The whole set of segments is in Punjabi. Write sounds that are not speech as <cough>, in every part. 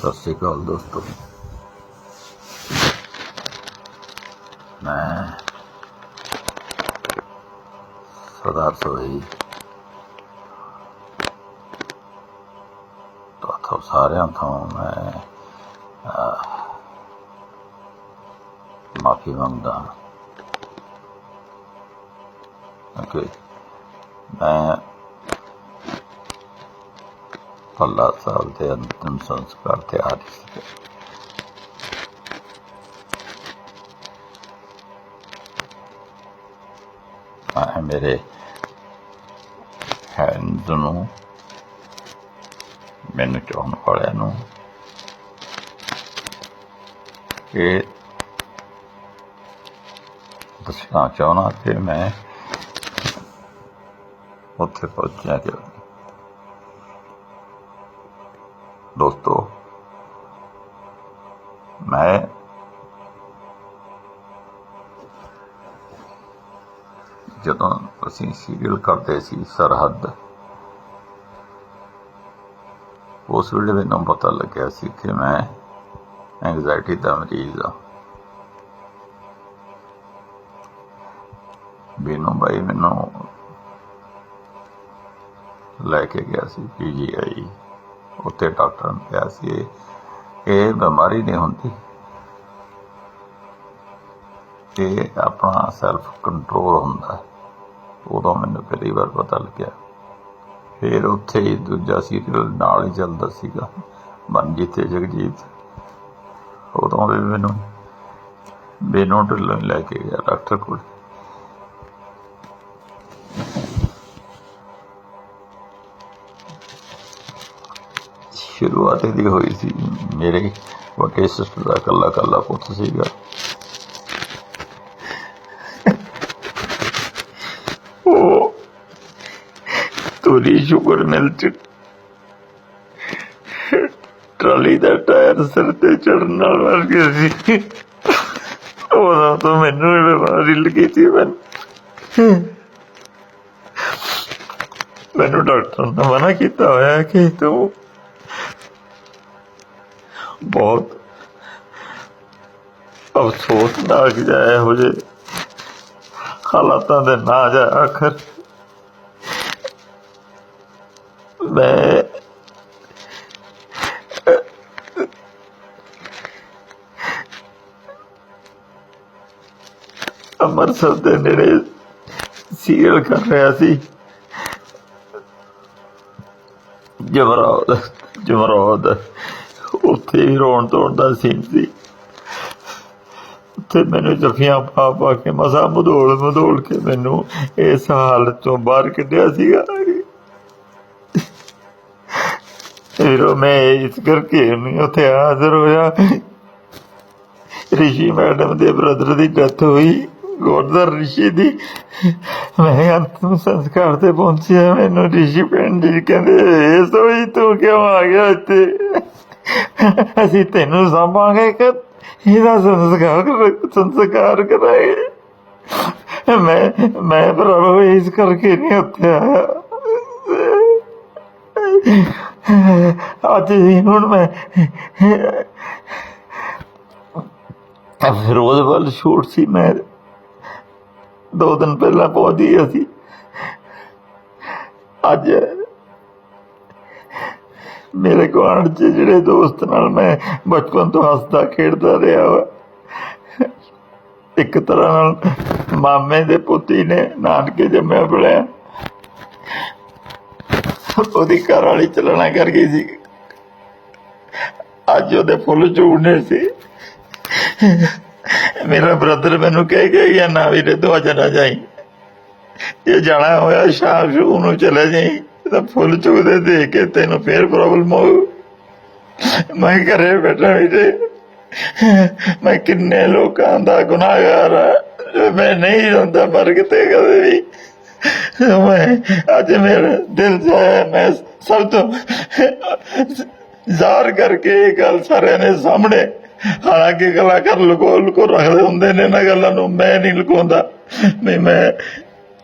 ਸਤਿ ਸ਼੍ਰੀ ਅਕਾਲ ਦੋਸਤੋ ਮੈਂ ਸਰਦਾਰ ਸੋਈ ਤੁਹਾਡੇ ਸਾਰਿਆਂ ਤੋਂ ਮੈਂ ਮਾਫੀ ਮੰਗਦਾ ਓਕੇ ਮੈਂ ਪੱਲਾ ਸਾਹਿਬ ਦੇ ਅੰਤਿਮ ਸੰਸਕਾਰ ਤੇ ਆ ਰਹੀ ਸੀ ਮੈਂ ਮੇਰੇ ਹੈਂਡ ਨੂੰ ਮੈਨੂੰ ਚਾਹਣ ਵਾਲਿਆਂ ਨੂੰ ਇਹ ਦੱਸਣਾ ਚਾਹੁੰਦਾ ਕਿ ਮੈਂ ਉੱਥੇ ਪਹੁੰਚਿਆ ਕਿ ਦੋਸਤੋ, ਮੈਂ ਜਦੋਂ ਅਸੀਂ ਸੀਰੀਅਲ ਕਰਦੇ ਸੀ ਸਰਹੱਦ, ਉਸ ਵੇਲੇ ਮੈਨੂੰ ਪਤਾ ਲੱਗਿਆ ਸੀ ਕਿ ਮੈਂ ਐਂਗਜ਼ਾਇਟੀ ਦਾ ਮਰੀਜ਼ ਹਾਂ। ਬੀਨੂ ਬਾਈ ਮੈਨੂੰ ਲੈ ਕੇ ਗਿਆ ਸੀ ਪੀਜੀਆਈ ਉੱਥੇ ਡਾਕਟਰ ਨੇ ਕਿਹਾ ਸੀ, ਇਹ- ਬਿਮਾਰੀ ਨਹੀਂ ਹੁੰਦੀ। ਇਹ ਆਪਣਾ ਸੈਲਫ ਕੰਟਰੋਲ ਹੁੰਦਾ। ਉਦੋਂ ਮੈਨੂੰ ਪਹਿਲੀ ਵਾਰ ਪਤਾ ਲੱਗਿਆ। ਫਿਰ ਉੱਥੇ ਹੀ ਦੂਜਾ ਸੀਰੀਅਲ ਨਾਲ ਹੀ ਚੱਲਦਾ ਸੀਗਾ, ਮਨਜੀਤ ਤੇ ਜਗਜੀਤ। ਉਦੋਂ ਵੀ ਮੈਨੂੰ ਬੇਨੋਂ ਢਿੱਲੋਂ ਲੈ ਕੇ ਗਿਆ ਡਾਕਟਰ ਕੋਲ। ਸ਼ੁਰੂਆਤ ਇਹਦੀ ਹੋਈ ਸੀ। ਮੇਰੇ ਵੱਡੇ ਸਿਸਟਰ ਦਾ ਕੱਲਾ ਕੱਲਾ ਪੁੱਤ ਸੀਗਾ। ਉਹ ਤੋਰੀ ਸ਼ੂਗਰ ਮਿਲ ਚ ਟਰਾਲੀ ਦਾ ਟਾਇਰ ਸਿਰ ਤੇ ਚੜਨ ਨਾਲ ਵਰ ਗਿਆ ਸੀ। ਉਹਦਾ ਤਾਂ ਮੈਨੂੰ ਹੀ ਬਿਮਾਰੀ ਲੱਗੀ ਸੀ ਮੈਨੂੰ। ਮੈਨੂੰ ਡਾਕਟਰ ਨੇ ਮਨਾ ਕੀਤਾ ਹੋਇਆ ਕਿ ਤੂੰ ਬਹੁਤ ਅਫਸੋਸ ਨਾਲ ਜਾਇਆ ਹੋ ਜੇ। ਹਾਲਾਤਾਂ ਦੇ ਨਾ ਜਾ ਆਖਰ। ਮੈਂ ਅੰਮ੍ਰਿਤਸਰ ਦੇ ਨੇੜੇ ਸੀਰੀਅਲ ਕਰ ਰਿਹਾ ਸੀ। ਜਮਰਾਦ ਜਮਰਾਦ। ਉੱਥੇ ਹੀ ਰੋਣ ਧੋਣ ਦਾ ਸੀਨ ਸੀ। ਉੱਥੇ ਮੈਨੂੰ ਜਫੀਆਂ ਪਾ ਪਾ ਕੇ ਮਸਾ ਮਧੋਲ ਮਧੋਲ ਕੇ ਮੈਨੂੰ ਇਸ ਹਾਲਤ ਤੋਂ ਬਾਹਰ ਕੱਢਿਆ ਸੀਗਾ। ਫਿਰ ਮੈਂ ਇਸ ਕਰਕੇ ਨਹੀਂ ਉੱਥੇ ਹਾਜ਼ਰ ਹੋਇਆ। ਰਿਸ਼ੀ ਮੈਡਮ ਦੇ ਬ੍ਰਦਰ ਦੀ ਡੈਥ ਹੋਈ। ਗੋਰਧਰ ਰਿਸ਼ੀ ਦੀ ਮੈਂ ਅੰਤਮ ਸੰਸਕਾਰ ਤੇ ਪਹੁੰਚਿਆ। ਮੈਨੂੰ ਰਿਸ਼ੀ ਪਿੰਡ ਜੀ ਕਹਿੰਦੇ ਇਹ ਸੋਈ ਤੂੰ ਕਿਉਂ ਆ ਗਿਆ ਇੱਥੇ? <laughs> ਅਸੀਂ ਤੈਨੂੰ ਸਾਂਭਾਂਗੇ ਕਿ ਇਹਦਾ ਸੰਸਕਾਰ ਕਰ- ਸੰਸਕਾਰ ਕਰਾਂਗੇ ਮੈਂ ਮੈਂ ਪ੍ਰਭੂ ਇਸ ਕਰਕੇ ਨਹੀਂ ਉੱਥੇ ਆਇਆ। ਅੱਜ ਹੀ ਹੁਣ ਮੈਂ ਫਿਰੋਜ਼ ਵੱਲ ਸ਼ੂਟ ਸੀ ਮੈਂ। ਦੋ ਦਿਨ ਪਹਿਲਾਂ ਪਹੁੰਚ ਗਈ ਅਸੀਂ। ਅੱਜ ਮੇਰੇ ਗੁਆਂਢ 'ਚ ਜਿਹੜੇ ਦੋਸਤ ਨਾਲ ਮੈਂ ਬਚਪਨ ਤੋਂ ਹੱਸਦਾ ਖੇਡਦਾ ਰਿਹਾ ਵਾ। ਇੱਕ ਤਰ੍ਹਾਂ ਨਾਲ ਮਾਮੇ ਦੇ ਪੁੱਤੀ ਨੇ, ਨਾਨਕੇ ਜੰਮਿਆ ਪੜਿਆ ਉਹਦੀ ਘਰ ਵਾਲੀ ਚਲਣਾ ਕਰ ਗਈ ਸੀ। ਅੱਜ ਉਹਦੇ ਫੁੱਲ ਝੂੜਨੇ ਸੀ। ਮੇਰਾ ਬ੍ਰਦਰ ਮੈਨੂੰ ਕਹਿ ਕੇ ਗਿਆ ਨਾ ਵੀਰੇ ਤੂੰ ਅੱਜ ਨਾ ਜਾਈ। ਜੇ ਜਾਣਾ ਹੋਇਆ, ਸ਼ਾਮ ਨੂੰ ਨੂੰ ਚਲੇ ਜਾਈ। ਤਾਂ ਫੁੱਲ ਚੁਗਦੇ ਦੇ ਕੇ ਤੈਨੂੰ ਫੇਰ ਪ੍ਰੋਬਲਮ ਹੋਊ। ਮੈਂ ਘਰੇ ਬੈਠਾ ਵੀਰੇ ਮੈਂ ਕਿੰਨੇ ਲੋਕਾਂ ਦਾ ਗੁਨਾਹਗਾਰ ਆ। ਮੈਂ ਨਹੀਂ ਹੁੰਦਾ ਪਰ ਕਿਤੇ ਕਦੇ ਵੀ। ਮੈਂ ਅੱਜ ਮੇਰਾ ਦਿਲ ਜਾਇਆ ਮੈਂ ਸਭ ਤੋਂ ਜ਼ਾਹਰ ਕਰਕੇ ਇਹ ਗੱਲ ਸਾਰਿਆਂ ਨੇ ਸਾਹਮਣੇ। ਹਾਲਾਂਕਿ ਕਲਾਕਾਰ ਕਰ ਲੁਕੋ ਲੁਕੋ ਰੱਖਦੇ ਹੁੰਦੇ ਨੇ ਨਾ ਗੱਲਾਂ ਨੂੰ, ਮੈਂ ਨਹੀਂ ਲੁਕਾਉਂਦਾ। ਵੀ ਮੈਂ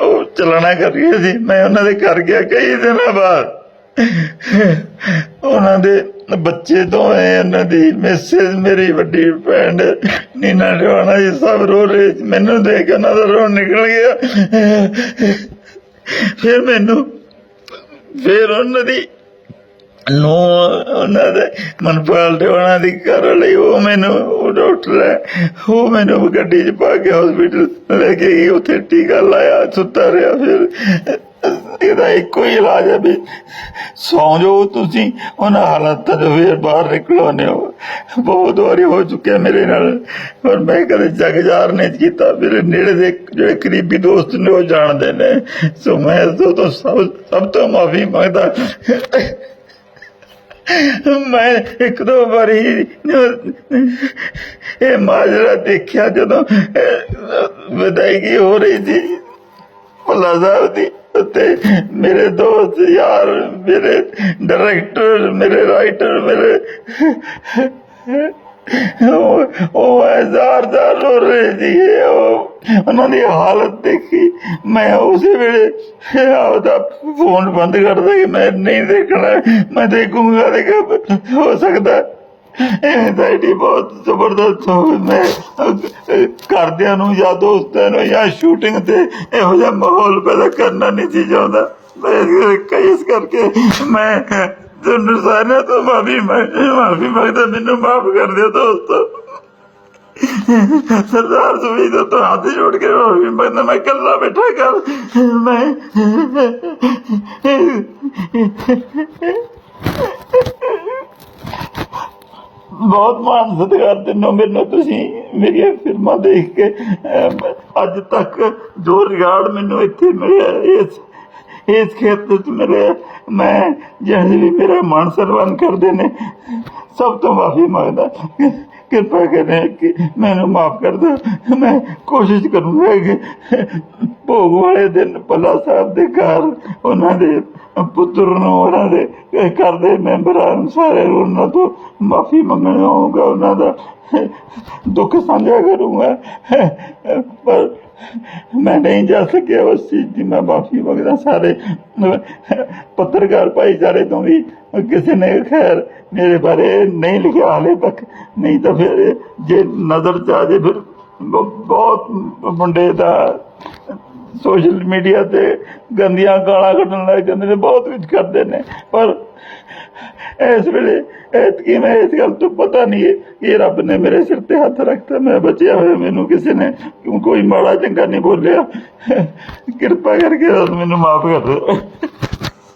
ਉਹ ਚਲਣਾ ਕਰ ਰਹੇ ਸੀ ਮੈਂ ਉਹਨਾਂ ਦੇ ਘਰ ਗਿਆ ਕਈ ਦਿਨਾਂ ਬਾਅਦ। ਉਹਨਾਂ ਦੇ ਬੱਚੇ ਤੋਂ ਹੈ ਉਹਨਾਂ ਦੀ ਮਿਸਿਸ, ਮੇਰੀ ਵੱਡੀ ਭੈਣ, ਨੀਨਾ ਟਵਾਣਾ ਜੀ ਸਭ ਰੋ ਰਹੇ ਸੀ। ਮੈਨੂੰ ਦੇਖ ਕੇ ਉਹਨਾਂ ਦਾ ਰੋ ਨਿਕਲ ਗਿਆ। ਫਿਰ ਮੈਨੂੰ, ਫਿਰ ਉਹਨਾਂ ਦੀ ਨੂੰ ਉਹਨਾਂ ਦੇ ਮਨਪਾਲ ਦੇ ਉਹਨਾਂ ਦੀ ਘਰ ਲਈ ਉਹ ਮੈਨੂੰ ਉਹ ਡਾਕਟਰ ਹੈ, ਉਹ ਮੈਨੂੰ ਗੱਡੀ 'ਚ ਪਾ ਕੇ ਹਸਪੀਟਲ ਲੈ ਕੇ ਗਈ, ਉੱਥੇ ਟੀਕਾ ਲਾਇਆ, ਸੁੱਤਾ ਰਿਹਾ ਫਿਰ। ਇਹਦਾ ਇੱਕੋ ਹੀ ਇਲਾਜ ਹੈ ਵੀ ਸੌਂ ਜਾਓ ਤੁਸੀਂ, ਉਹਨਾਂ ਹਾਲਾਤਾਂ ਤੋਂ ਫਿਰ ਬਾਹਰ ਨਿਕਲੋਨੇ ਹੋ ਬਹੁਤ ਵਾਰੀ ਹੋ ਚੁੱਕਿਆ ਮੇਰੇ ਨਾਲ, ਪਰ ਮੈਂ ਕਦੇ ਜਗਜਾਰ ਨਹੀਂ ਕੀਤਾ। ਮੇਰੇ ਨੇੜੇ ਦੇ ਜਿਹੜੇ ਕਰੀਬੀ ਦੋਸਤ ਨੇ, ਉਹ ਜਾਣਦੇ ਨੇ। ਸੋ ਮੈਂ ਇਸ ਤੋਂ ਸਭ ਸਭ ਤੋਂ ਮਾਫੀ ਮੰਗਦਾ। ਮੈਂ ਇੱਕ ਦੋ ਵਾਰੀ ਇਹ ਮਾਜਰਾ ਦੇਖਿਆ ਜਦੋਂ ਵਿਦਾਇਗੀ ਹੋ ਰਹੀ ਸੀ। ਭੱਲਾ ਸਾਹਿਬ ਦੀ ਉੱਤੇ ਮੇਰੇ ਦੋਸਤ ਯਾਰ, ਮੇਰੇ ਡਾਇਰੈਕਟਰ ਮੇਰੇ ਰਾਈਟਰ ਮੇਰੇ ਉਹ ਉਹ ਹਜ਼ਾਰ ਰੋ ਰਹੇ ਸੀ। ਉਹ ਉਹਨਾਂ ਦੀ ਹਾਲਤ ਦੇਖੀ। ਮੈਂ ਉਸੇ ਵੇਲੇ ਆਪਦਾ ਫੋਨ ਬੰਦ ਕਰਦਾ ਕਿ ਮੈਂ ਨਹੀਂ ਦੇਖਣਾ ਮੈਂ ਦੇਖੂੰਗਾ ਤੇ ਹੋ ਸਕਦਾ ਐਂਜ਼ਾਈਟੀ ਬਹੁਤ ਜ਼ਬਰਦਸਤ ਹੋ ਮੈਂ ਅਹ, ਘਰਦਿਆਂ ਨੂੰ ਜਾਂ ਦੋਸਤਾਂ ਨੂੰ ਜਾਂ ਸ਼ੂਟਿੰਗ ਤੇ ਇਹੋ ਜਿਹਾ ਮਾਹੌਲ ਪੈਦਾ ਕਰਨਾ ਨਹੀਂ ਸੀ ਚਾਹੁੰਦਾ। ਮੈਂ ਇਸ ਕਰਕੇ ਮੈਂ ਤੁਹਾਨੂੰ ਸਾਰਿਆਂ ਤੋਂ ਮਾਫੀ ਮਾਫੀ ਮੰਗਦਾ, ਮੈਨੂੰ ਮਾਫ ਕਰ ਦਿਓ ਦੋਸਤੋ। ਸਰਦਾਰ ਸੁਵੀਦ ਤੋਂ ਹੱਥ ਜੋੜ ਕੇ ਮਾਫੀ ਮੰਗਦਾ, ਮੈਂ ਇਕੱਲਾ ਬੈਠਾ ਕਰ ਮੈਂ ਬਹੁਤ ਮਾਣ ਸਤਿਕਾਰ ਦਿਨੋਂ ਮੈਨੂੰ ਤੁਸੀਂ ਮੇਰੀਆਂ ਫਿਲਮਾਂ ਦੇਖ ਕੇ ਅੱਜ ਤੱਕ ਜੋ ਰਿਗਾਰਡ ਮੈਨੂੰ ਇੱਥੇ ਮਿਲਿਆ, ਇਸ ਇਸ ਖੇਤਰ ਚ ਮਿਲਿਆ ਮੈਂ ਜਿਹੜੇ ਵੀ ਮੇਰਾ ਮਾਣ ਸਨਮਾਨ ਕਰਦੇ ਨੇ। ਸਭ ਤੋਂ ਮਾਫੀ ਮੰਗਦਾ। ਕਿਰਪਾ ਕਰੇ ਕਿ ਮੈਨੂੰ ਮਾਫ ਕਰ ਦਿਓ। ਮੈਂ ਕੋਸ਼ਿਸ਼ ਕਰੂੰਗਾ ਕਿ ਭੋਗ ਵਾਲੇ ਦਿਨ ਪੱਲਾ ਸਾਹਿਬ ਦੇ ਘਰ ਉਹਨਾਂ ਦੇ ਪੁੱਤਰ ਨੂੰ ਉਹਨਾਂ ਦੇ ਘਰ ਦੇ ਮੈਂਬਰਾਂ ਨੂੰ ਸਾਰੇ ਨੂੰ ਉਹਨਾਂ ਤੋਂ ਮਾਫੀ ਮੰਗਣਾ ਹੋਊਗਾ ਉਹਨਾਂ ਦਾ ਦੁੱਖ ਸਾਂਝਾ ਕਰੂੰਗਾ। ਪਰ ਮੈਂ ਨਹੀਂ ਜਾ ਸਕਿਆ ਉਸ ਚੀਜ਼ ਦੀ ਮੈਂ ਮਾਫੀ ਮੰਗਦਾ ਸਾਰੇ। ਪੱਤਰਕਾਰ ਭਾਈਚਾਰੇ ਤੋਂ ਵੀ ਕਿਸੇ ਨੇ ਖੈਰ ਮੇਰੇ ਬਾਰੇ ਨਹੀਂ ਲਿਖਿਆ, ਹਾਲੇ ਤੱਕ। ਨਹੀਂ ਤਾਂ ਫਿਰ ਜੇ ਨਜ਼ਰ ਚ ਆ ਜੇ ਫਿਰ ਬਹੁਤ ਮੁੰਡੇ ਦਾ ਸੋਸ਼ਲ ਮੀਡੀਆ ਤੇ ਗੰਦੀਆਂ ਗਾਲਾਂ ਕੱਢਣ ਲੱਗ ਜਾਂਦੇ ਨੇ, ਬਹੁਤ ਕੁਝ ਕਰਦੇ ਨੇ। ਪਰ ਇਸ ਵੇਲੇ ਐਤਕੀ ਮੈਂ ਇਸ ਗੱਲ ਤੋਂ ਪਤਾ ਨਹੀਂ ਹੈ ਕਿ ਰੱਬ ਨੇ ਮੇਰੇ ਸਿਰ ਤੇ ਹੱਥ ਰੱਖਤਾ, ਮੈਂ ਬਚਿਆ ਹੋਇਆ ਮੈਨੂੰ ਕਿਸੇ ਨੇ ਕੋਈ ਮਾੜਾ ਚੰਗਾ ਨਹੀਂ ਬੋਲਿਆ। ਕਿਰਪਾ ਕਰਕੇ ਮੈਨੂੰ ਮਾਫ ਕਰ ਦਿਓ।